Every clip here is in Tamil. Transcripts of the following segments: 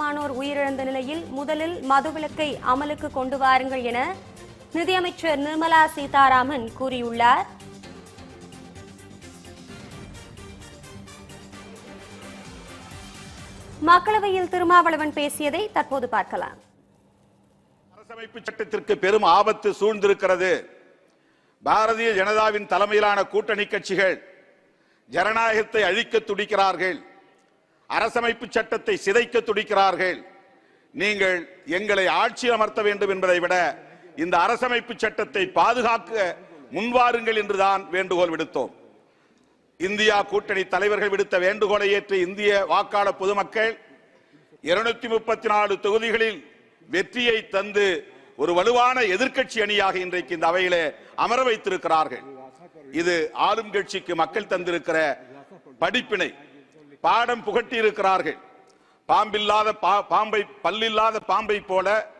அதிகமானோர் உயிரிழந்த நிலையில் முதலில் மதுவிலக்கை அமலுக்கு கொண்டு வாருங்கள் என நிதியமைச்சர் நிர்மலா சீதாராமன் கூறியுள்ளார். மக்களவையில் திருமாவளவன் பேசியதை தற்போது பார்க்கலாம். அரசமைப்பு சட்டத்திற்கு பெரும் ஆபத்து சூழ்ந்திருக்கிறது. பாரதிய ஜனதாவின் தலைமையிலான கூட்டணி கட்சிகள் ஜனநாயகத்தை அழிக்க துடிக்கிறார்கள். அரசமைப்பு சட்டத்தை சிதைக்க துடிக்கிறார்கள். நீங்கள் எங்களை ஆட்சி அமர்த்த வேண்டும் என்பதை விட இந்த அரசமைப்பு சட்டத்தை பாதுகாக்க முன்வாருங்கள் என்றுதான் வேண்டுகோள் விடுத்தோம். இந்தியா கூட்டணி தலைவர்கள் விடுத்த வேண்டுகோளை ஏற்று இந்திய வாக்காளர் பொதுமக்கள் இருநூத்தி முப்பத்தி நாலு தொகுதிகளில் வெற்றியை தந்து ஒரு வலுவான எதிர்க்கட்சி அணியாக இன்றைக்கு இந்த அவையிலே அமர வைத்திருக்கிறார்கள். இது ஆளும் கட்சிக்கு மக்கள் தந்திருக்கிற படிப்பினை பாடம் புகட்டி இருக்கிறார்கள் பாம்பில்லாத பா- பாம்பை பல்லில்லாத பாம்பை போல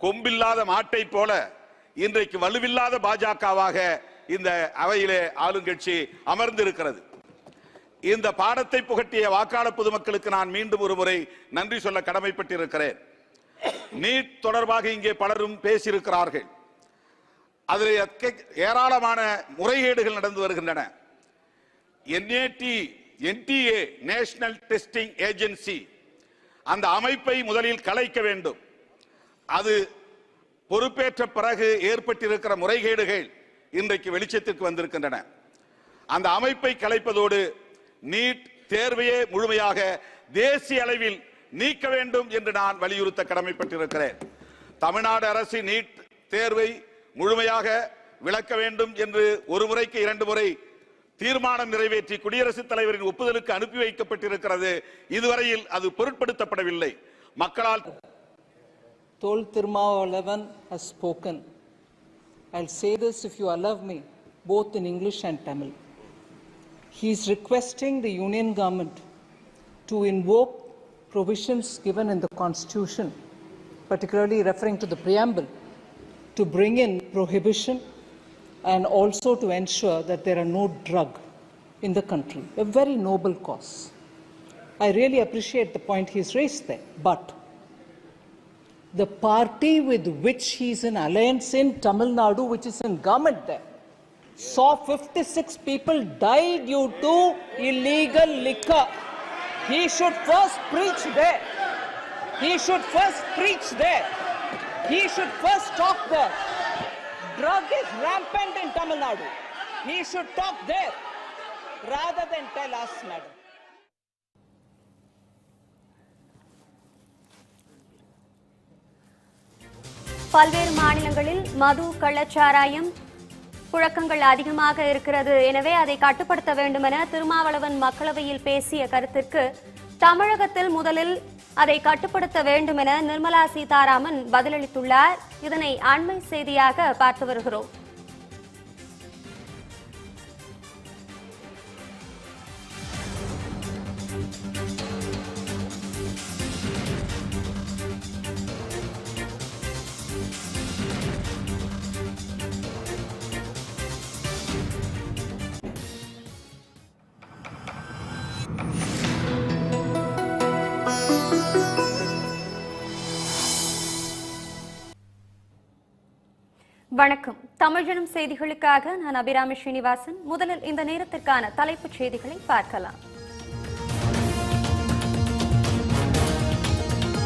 கொம்பில்லாத மாட்டை போல இன்றைக்கு வலுவில்லாத பாஜகவாக இந்த அவையிலே ஆளுங்கட்சி அமர்ந்திருக்கிறது. இந்த பாடத்தை புகட்டிய வாக்காளர் பொதுமக்களுக்கு நான் மீண்டும் ஒரு முறை நன்றி சொல்ல கடமைப்பட்டிருக்கிறேன். நீட் தொடர்பாக இங்கே பலரும் பேசியிருக்கிறார்கள். அதில் ஏராளமான முறைகேடுகள் நடந்து வருகின்றன. NAD NTA national testing agency அந்த அமைப்பை முதலில் கலைக்க வேண்டும். அது பொறுப்பேற்ற பிறகு ஏற்பட்டிருக்கிற முறைகேடுகள் இன்றைக்கு வெளிச்சத்திற்கு வந்திருக்கின்றன. அந்த அமைப்பை கலைப்பதோடு நீட் தேர்வையே முழுமையாக தேசிய அளவில் நீக்க வேண்டும் என்று நான் வலியுறுத்த கடமைப்பட்டிருக்கிறேன். தமிழ்நாடு அரசு நீட் தேர்வை முழுமையாக விளக்க வேண்டும் என்று ஒரு முறைக்கு இரண்டு முறை தீர்மானம் நிறைவேற்றி குடியரசுத் தலைவரின் ஒப்புதலுக்கு அனுப்பி வைக்கப்பட்டிருக்கிறது இதுவரையில் அது பொருட்படுத்தப்படவில்லை மக்களால் Tol Tirumalavan has spoken. I'll say this if you allow me, both in English and Tamil. He is requesting the Union government to invoke provisions given in the Constitution, particularly referring to the preamble, to bring in prohibition and also to ensure that there are no drug in the country. A very noble cause. I really appreciate the point he's raised there, but the party with which he's in alliance in Tamil Nadu, which is in government there, saw 56 people die due to illegal liquor. He should first preach there. He should first preach there. He should first talk there. Drug is rampant in Tamil Nadu. He should talk there rather than tell us, madam. பல்வேறு மாநிலங்களில் மது கள்ளச்சாராயம் புழக்கங்கள் அதிகமாக இருக்கிறது எனவே அதை கட்டுப்படுத்த வேண்டும் என திருமாவளவன் மக்களவையில் பேசிய கருத்திற்கு தமிழகத்தில் முதலில் அதை கட்டுப்படுத்த வேண்டும் என நிர்மலா சீதாராமன் பதிலளித்துள்ளார். இதனை அண்மை செய்தியாக பார்த்து வருகிறோம். வணக்கம். தமிழ்ஜனம் செய்திகளுக்காக நான் அபிராமி ஸ்ரீனிவாசன். முதலில் இந்த நேரத்திற்கான தலைப்புச் செய்திகளை பார்க்கலாம்.